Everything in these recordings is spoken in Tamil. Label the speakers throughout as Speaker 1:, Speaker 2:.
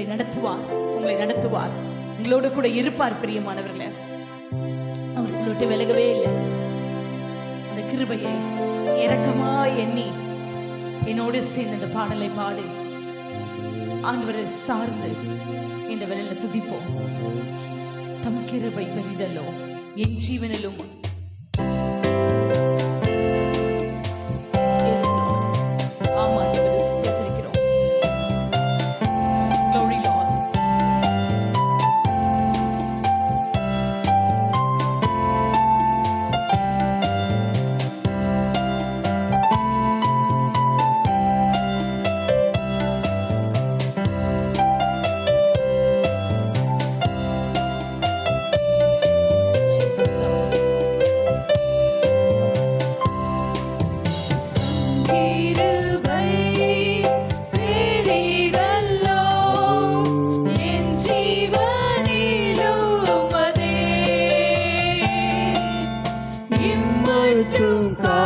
Speaker 1: உங்களை நடத்துவார் உங்களை நடத்துவார். உங்களோட கூட இருப்பார் பிரியமானவர்களே. அவர் உங்களோட விலகவே இல்லை. அந்த கிருபையை இறக்கமா எண்ணி என்னோடு சேர்ந்து அந்த பாடலை பாடு. ஆண்டவரை சார்ந்து இந்த வேலையில துதிப்போம். தம் கிருபை பெரிதலோ என் ஜீவனிலும்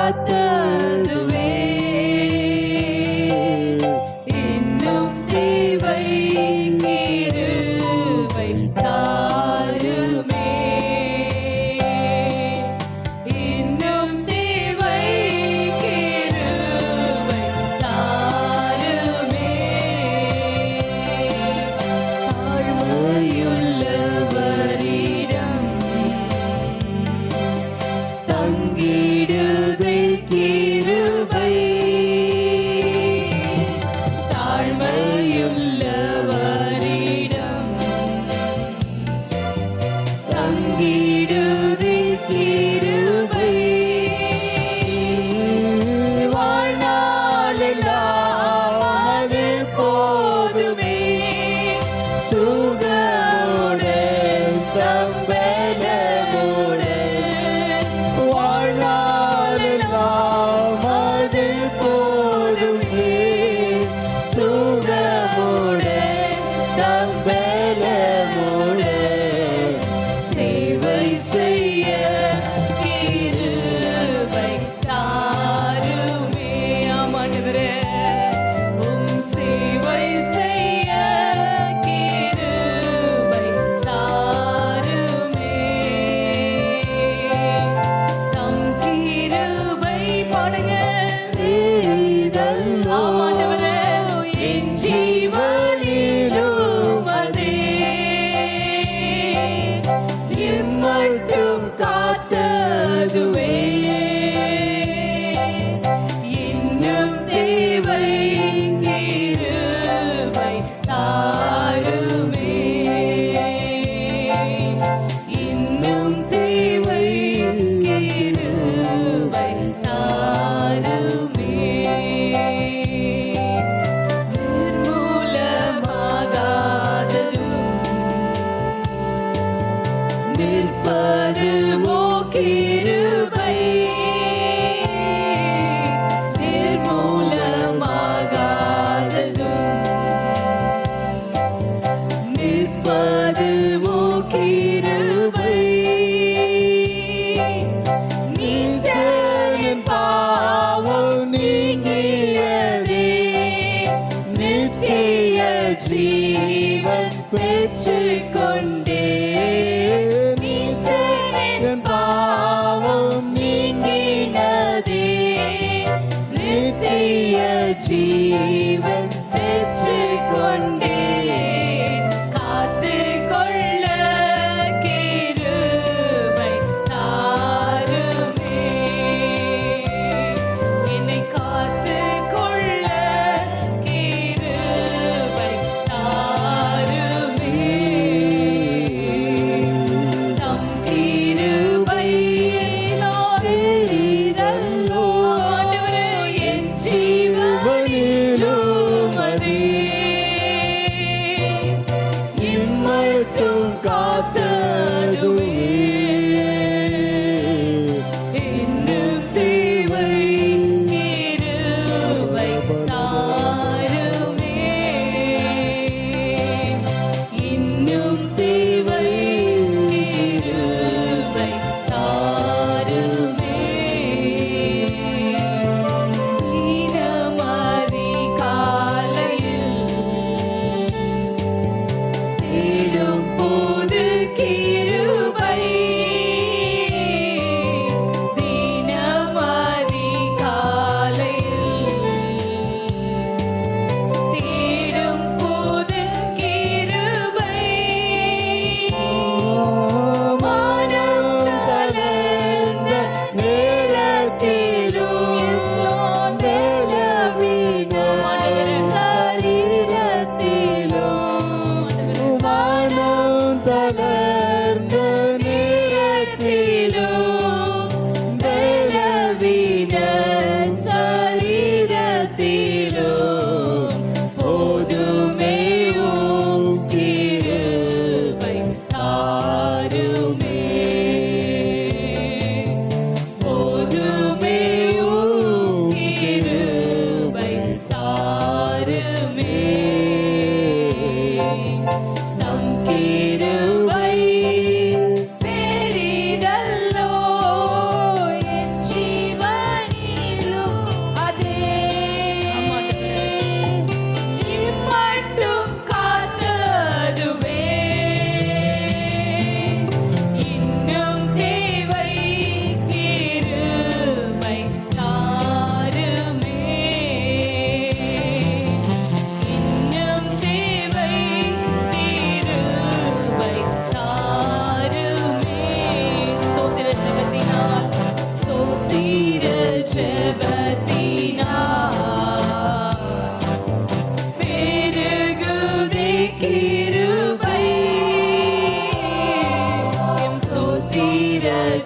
Speaker 1: What the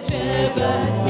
Speaker 1: ciebie.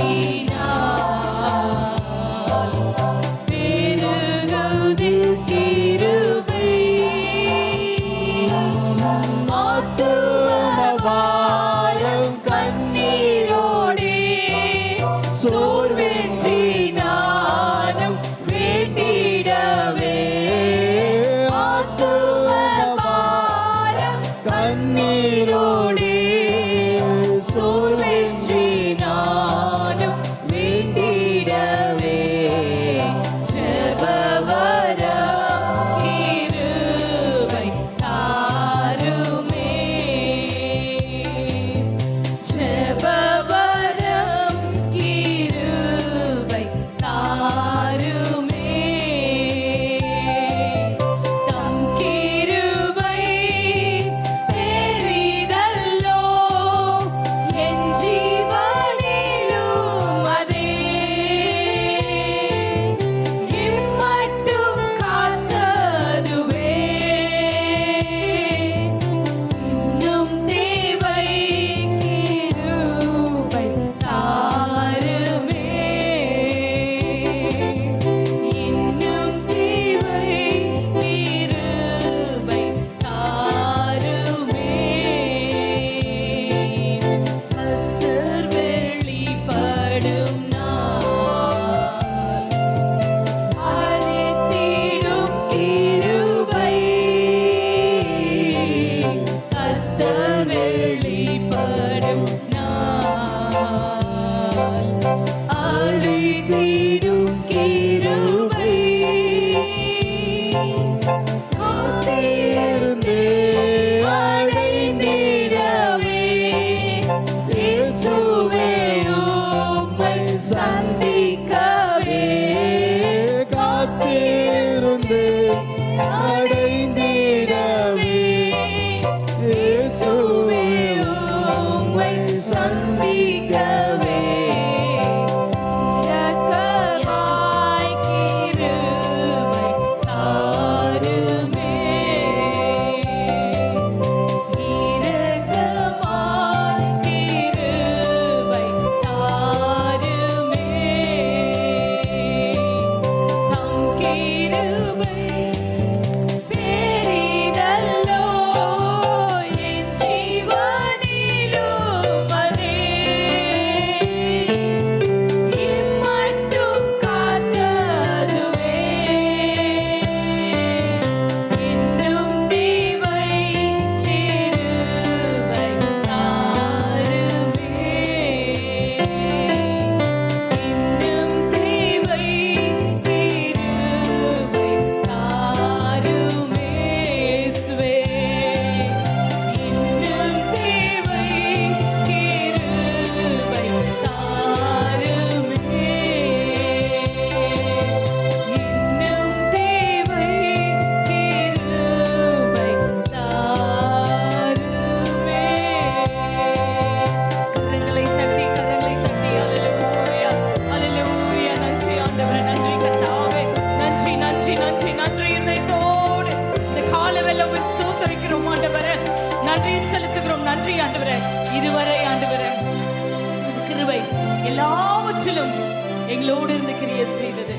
Speaker 1: இருந்து கிரிய செய்தது.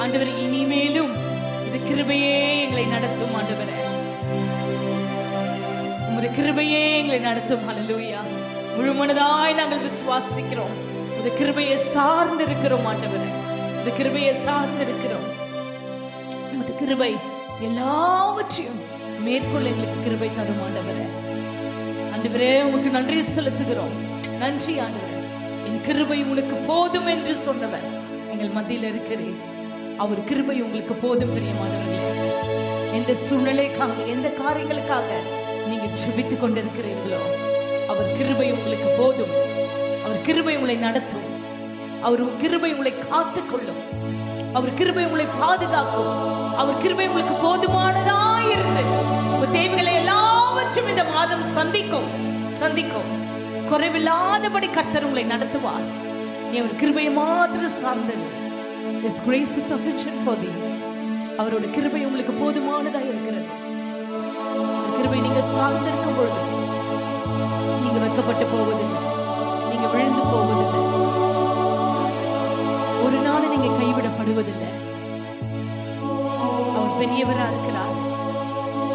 Speaker 1: ஆண்டவர் இனிமேலும் இது கிருபையே எங்களை நடத்தும் ஆண்டவரே. உமது கிருபையே எங்களை நடத்தும் அலலூயா முழு மனதாய் நாங்கள் விசுவாசிக்கிறோம். இந்த கிருபையை சார்ந்து இருக்கிறோம் ஆண்டவரே. இந்த கிருபையை சார்ந்து இருக்கிறோம் உமது கிருபை எல்லாவற்றையும் மேற்கொள்ள எங்களுக்கு கிருபை தரும் ஆண்டவரே. ஆண்டவரே உங்களுக்கு நன்றி செலுத்துகிறோம். நன்றி ஆண்டவரே. என் கிருபை உனக்கு போதும் என்று சொன்னவர். எங்கள் மத்தியில் இருக்கிறேன் அவர் கிருபை உங்களுக்கு போதும் பிரியமானவர்களே. எந்த சூழ்நிலைக்காக எந்த காரியங்களுக்காக நீங்க ஜெபித்துக் கொண்டிருக்கிறீர்களோ அவர் கிருபை உங்களுக்கு போதும். அவர் கிருபை உங்களை நடத்தும். அவர் கிருபை உங்களை காத்துக்கொள்ளும். அவர் கிருபை உங்களை பாதுகாக்கும். அவர் கிருபை உங்களுக்கு போதுமானதா இருந்து. உங்க தேவைகளை எல்லாவற்றும் இந்த மாதம் சந்திக்கும். சந்திக்கும். குறைவில்லாதபடி கர்த்தர் உங்களை நடத்துவார். நீ அவர் கிருபையை மாத்திரம் His grace is sufficient for thee. அவரோட கிருபை உங்களுக்கு போதுமானதா இருக்கிறது. அந்த கிருபை நீங்க சார்ந்திருக்கும் பொழுது நீங்க வெக்கப்பட்டு போவதில்லை. நீங்க விழுந்து போவதில்லை. ஒரு நாள் நீங்க கைவிடப்படுவதில்லை. அவர் பெரியவரா இருக்கிறார்.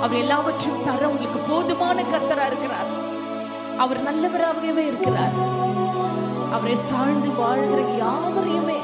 Speaker 1: அவர் எல்லாவற்றையும் தர உங்களுக்கு போதுமான
Speaker 2: கர்த்தரா இருக்கிறார். அவர் நல்லவராகவே இருக்கிறார். அவரை சார்ந்து வாழ்கிற யாவரையுமே